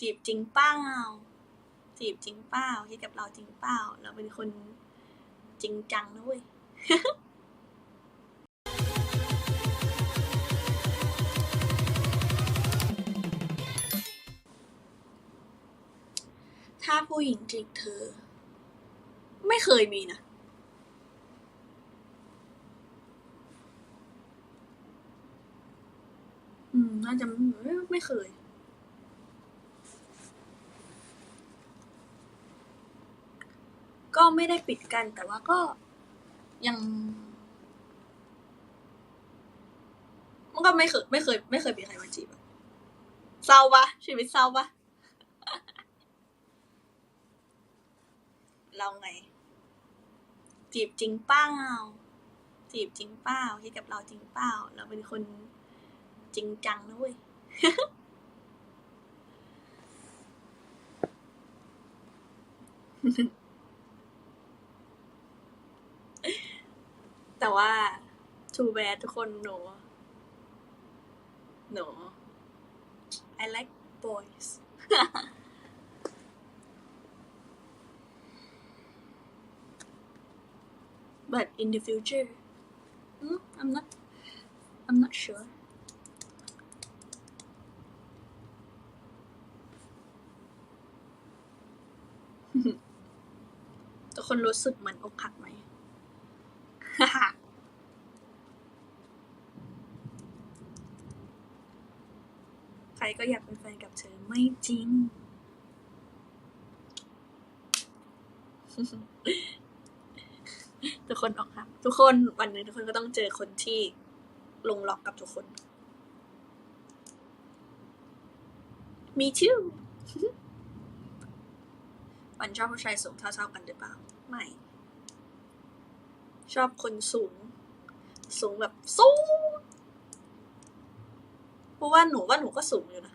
จีบจริงเปล่าจีบจริงเปล่าคิดกับเราจริงเปล่าเราเป็นคนจริงจังนะเว้ยถ้าผู้หญิงจีบเธอ ไม่เคยมีนะ อืม น่าจะไม่ไม่เคย ก็ไม่ได้ปิดกันแต่ว่าก็ยัง มันก็ไม่เคยไม่เคย ไม่เคยมีใครมาจีบอะเศร้าปะชีวิตเศร้าปะเราไง จีบจริงเปล่าจีบจริงเปล่าคิดกับเราจริงเปล่าเราเป็นคนจริงจังนะเว้ย แต่ว่า too bad ทุกคนหนูหนู I like boys but in the future I'm not I'm not sure ทุกคนรู้สึกเหมือนอกหักไหม ใครก็อยากเป็นแฟนกับเธอไม่จริง ทุกคนออกหักทุกคนวันหนึ่งทุกคนก็ต้องเจอคนที่ลงล็อกกับทุกคน มีชื่อวันชอบผู้ชายสูงเท่าๆกันหรือเปล่า ไม่ ชอบคนสูง สูงแบบสูงเพราะว่าหนูว่าหนูก็สูงอยู่นะ